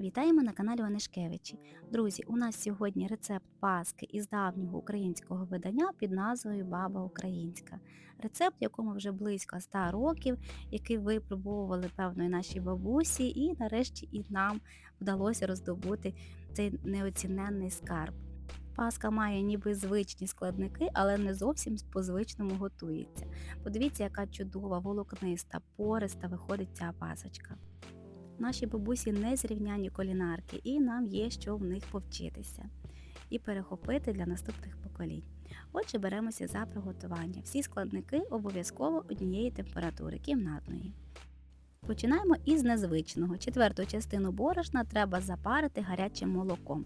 Вітаємо на каналі Онишкевичі. Друзі, у нас сьогодні рецепт паски із давнього українського видання під назвою Баба Українська. Рецепт, якому вже близько 100 років, який випробовували певно і наші бабусі, і нарешті і нам вдалося роздобути цей неоціненний скарб. Паска має ніби звичні складники, але не зовсім по-звичному готується. Подивіться, яка чудова, волокниста, пориста виходить ця пасочка. Наші бабусі незрівняні кулінарки, і нам є що в них повчитися і перехопити для наступних поколінь. Отже, беремося за приготування. Всі складники обов'язково однієї температури кімнатної. Починаємо із незвичного. Четверту частину борошна треба запарити гарячим молоком.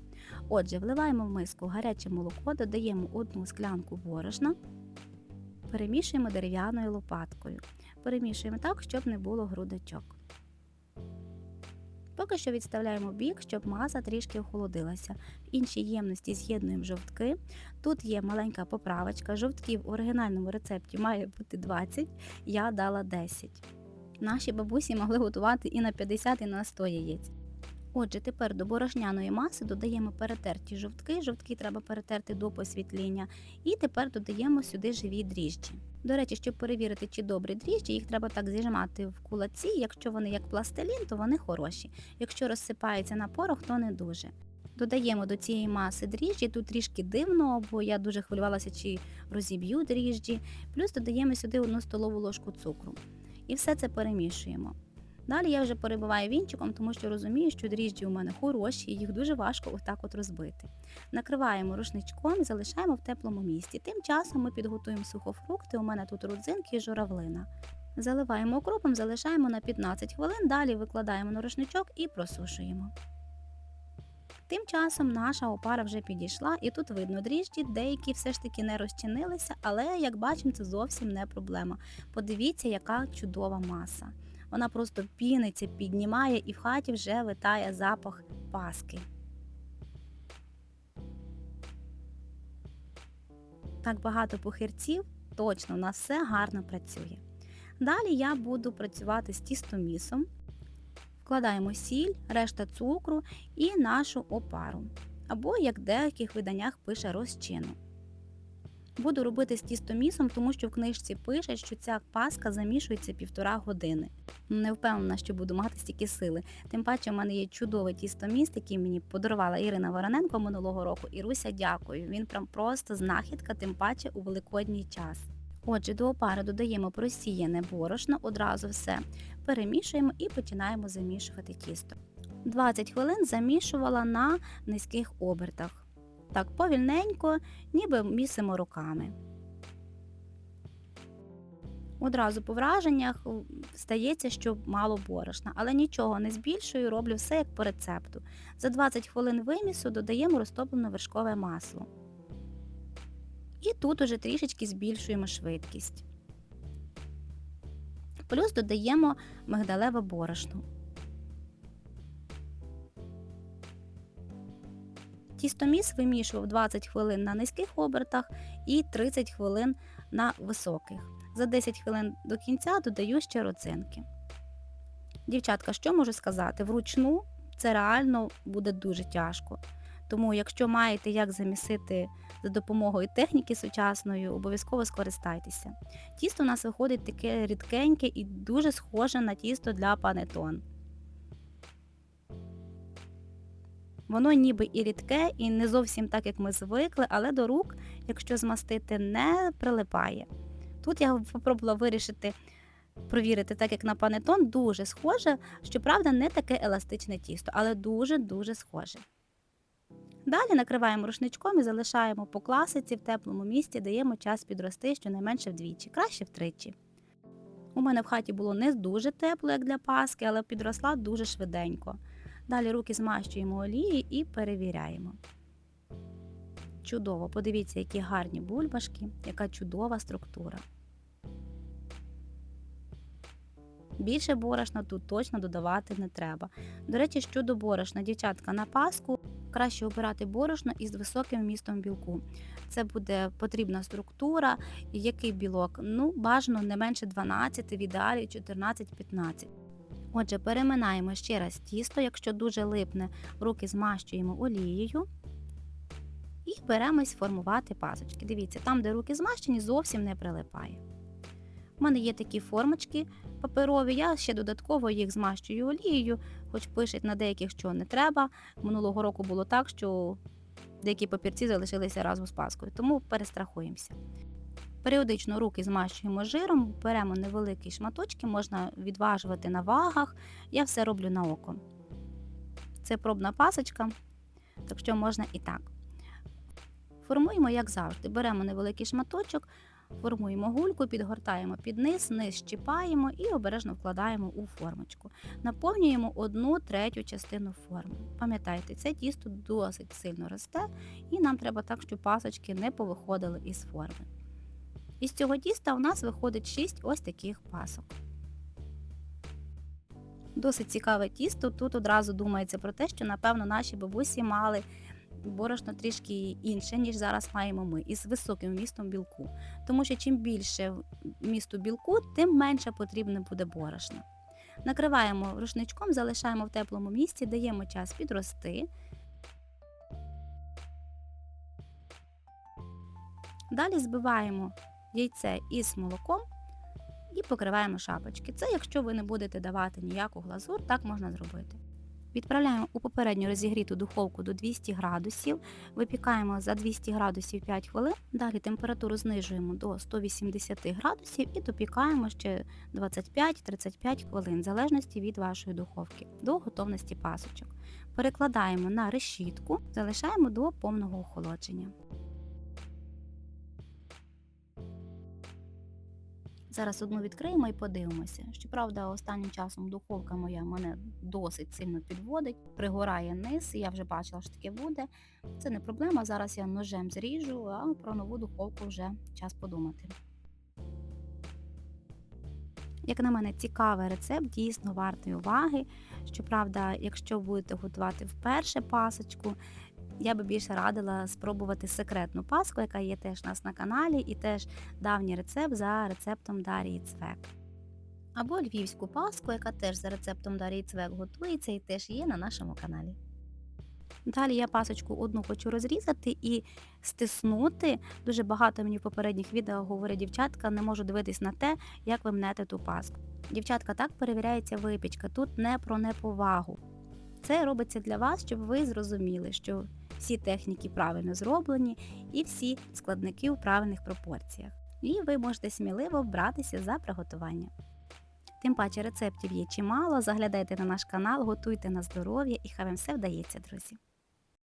Отже, вливаємо в миску гаряче молоко, додаємо одну склянку борошна, перемішуємо дерев'яною лопаткою. Перемішуємо так, щоб не було грудочок. Поки що відставляємо бік, щоб маса трішки охолодилася. В іншій ємності з'єднуємо жовтки. Тут є маленька поправочка. Жовтків в оригінальному рецепті має бути 20, я дала 10. Наші бабусі могли готувати і на 50, і на 100 яєць. Отже, тепер до борошняної маси додаємо перетерті жовтки. Жовтки треба перетерти до посвітління. І тепер додаємо сюди живі дріжджі. До речі, щоб перевірити, чи добрі дріжджі, їх треба так зіжимати в кулаці. Якщо вони як пластилін, то вони хороші. Якщо розсипаються на порох, то не дуже. Додаємо до цієї маси дріжджі, тут трішки дивно, бо я дуже хвилювалася, чи розіб'ю дріжджі. Плюс додаємо сюди одну столову ложку цукру. І все це перемішуємо. Далі я вже перебиваю вінчиком, тому що розумію, що дріжджі у мене хороші, і їх дуже важко отак от розбити. Накриваємо рушничком і залишаємо в теплому місці. Тим часом ми підготуємо сухофрукти. У мене тут родзинки і журавлина. Заливаємо окропом, залишаємо на 15 хвилин, далі викладаємо на рушничок і просушуємо. Тим часом наша опара вже підійшла, і тут видно дріжджі, деякі все ж таки не розчинилися, але, як бачимо, це зовсім не проблема. Подивіться, яка чудова маса. Вона просто піниться, піднімає і в хаті вже витає запах паски. Так багато похирців, точно, у нас все гарно працює. Далі я буду працювати з тістомісом. Вкладаємо сіль, решта цукру і нашу опару. Або, як в деяких виданнях пише розчину. Буду робити з тістомісом, тому що в книжці пише, що ця паска замішується півтора години. Не впевнена, що буду мати стільки сили. Тим паче, в мене є чудовий тістоміст, який мені подарувала Ірина Вороненко минулого року. Іруся, дякую. Він прям просто знахідка, тим паче у великодній час. Отже, до опари додаємо просіяне борошно, одразу все перемішуємо і починаємо замішувати тісто. 20 хвилин замішувала на низьких обертах. Так, повільненько, ніби місимо руками. Одразу по враженнях стається, що мало борошна, але нічого не збільшую, роблю все як по рецепту. За 20 хвилин вимісу додаємо розтоплене вершкове масло. І тут уже трішечки збільшуємо швидкість. Плюс додаємо мигдалеве борошно. Тістоміс вимішував 20 хвилин на низьких обертах і 30 хвилин на високих. За 10 хвилин до кінця додаю ще родзинки. Дівчатка, що можу сказати? Вручну це реально буде дуже тяжко. Тому, якщо маєте як замісити за допомогою техніки сучасної, обов'язково скористайтеся. Тісто у нас виходить таке рідкеньке і дуже схоже на тісто для панетон. Воно ніби і рідке, і не зовсім так, як ми звикли, але до рук, якщо змастити, не прилипає. Тут я спробувала вирішити, провірити, так як на панетон, дуже схоже, щоправда, не таке еластичне тісто, але дуже-дуже схоже. Далі накриваємо рушничком і залишаємо по класиці в теплому місці, даємо час підрости щонайменше вдвічі, краще втричі. У мене в хаті було не дуже тепло, як для паски, але підросла дуже швиденько. Далі руки змащуємо олією і перевіряємо. Чудово, подивіться, які гарні бульбашки, яка чудова структура. Більше борошна тут точно додавати не треба. До речі, щодо борошна, дівчатка, на паску краще обирати борошно із високим вмістом білку. Це буде потрібна структура, який білок? Ну, бажано не менше 12, в ідеалі 14-15. Отже, переминаємо ще раз тісто, якщо дуже липне, руки змащуємо олією і беремось формувати пасочки. Дивіться, там, де руки змащені, зовсім не прилипає. У мене є такі формочки паперові, я ще додатково їх змащую олією, хоч пишуть на деяких, що не треба. Минулого року було так, що деякі папірці залишилися разом з паскою, тому перестрахуємося. Періодично руки змащуємо жиром, беремо невеликі шматочки, можна відважувати на вагах. Я все роблю на око. Це пробна пасочка, так що можна і так. Формуємо, як завжди. Беремо невеликий шматочок, формуємо гульку, підгортаємо під низ, низ щіпаємо і обережно вкладаємо у формочку. Наповнюємо одну третю частину форми. Пам'ятайте, це тісто досить сильно росте, і нам треба так, щоб пасочки не повиходили із форми. Із цього тіста у нас виходить 6 ось таких пасок. Досить цікаве тісто. Тут одразу думається про те, що, напевно, наші бабусі мали борошно трішки інше, ніж зараз маємо ми, із високим вмістом білку. Тому що чим більше вмісту білку, тим менше потрібне буде борошна. Накриваємо рушничком, залишаємо в теплому місці, даємо час підрости. Далі збиваємо яйце із молоком і покриваємо шапочки. Це якщо ви не будете давати ніяку глазур, так можна зробити. Відправляємо у попередньо розігріту духовку до 200 градусів, випікаємо за 200 градусів 5 хвилин. Далі температуру знижуємо до 180 градусів і допікаємо ще 25-35 хвилин, в залежності від вашої духовки, до готовності пасочок. Перекладаємо на решітку, залишаємо до повного охолодження. Зараз одну відкриємо і подивимося. Щоправда, останнім часом духовка моя мене досить сильно підводить, пригорає низ, і я вже бачила, що таке буде. Це не проблема. Зараз я ножем зріжу, а про нову духовку вже час подумати. Як на мене, цікавий рецепт, дійсно вартий уваги. Щоправда, якщо будете готувати вперше пасочку, я би більше радила спробувати секретну паску, яка є теж у нас на каналі, і теж давній рецепт за рецептом Дарії Цвек. Або львівську паску, яка теж за рецептом Дарії Цвек готується і теж є на нашому каналі. Далі я пасочку одну хочу розрізати і стиснути. Дуже багато мені в попередніх відео говорять дівчатка, не можу дивитись на те, як ви мнете ту паску. Дівчатка, так перевіряється випічка. Тут не про неповагу. Це робиться для вас, щоб ви зрозуміли, що всі техніки правильно зроблені і всі складники у правильних пропорціях. І ви можете сміливо братися за приготування. Тим паче рецептів є чимало. Заглядайте на наш канал, готуйте на здоров'я і хай вам все вдається, друзі.